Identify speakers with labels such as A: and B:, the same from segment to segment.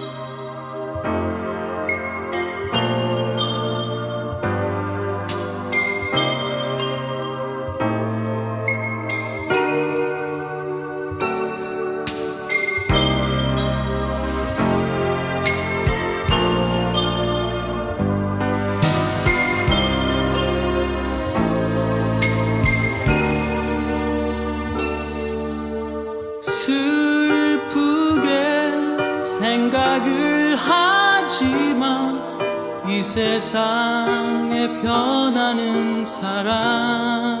A: thank you 하지만 이 세상에 변하는 사람들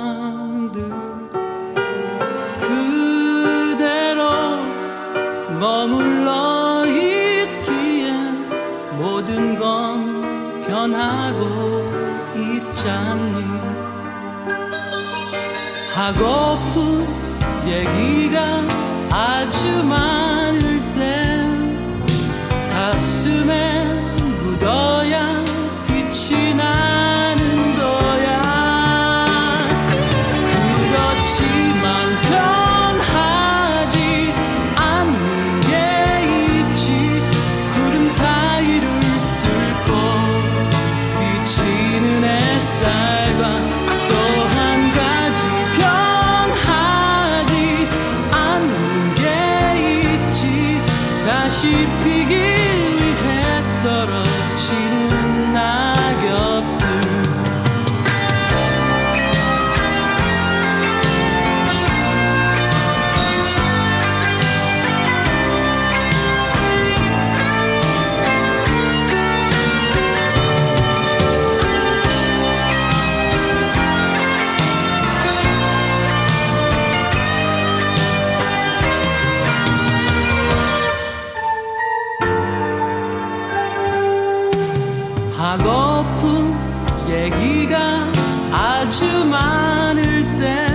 A: 그대로 머물러 있기에 모든 건 변하고 있잖니. 하고픈 얘기가 아주 많을 다시 피기 얘기가 아주 많을 때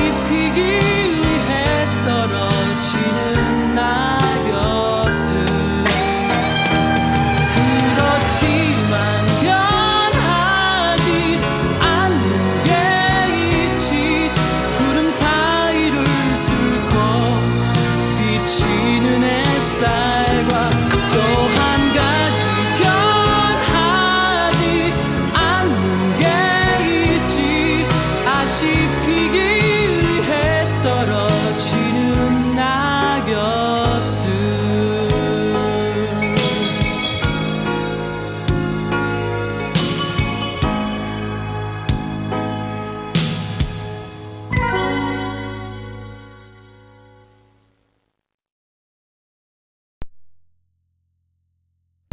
A: 잎이기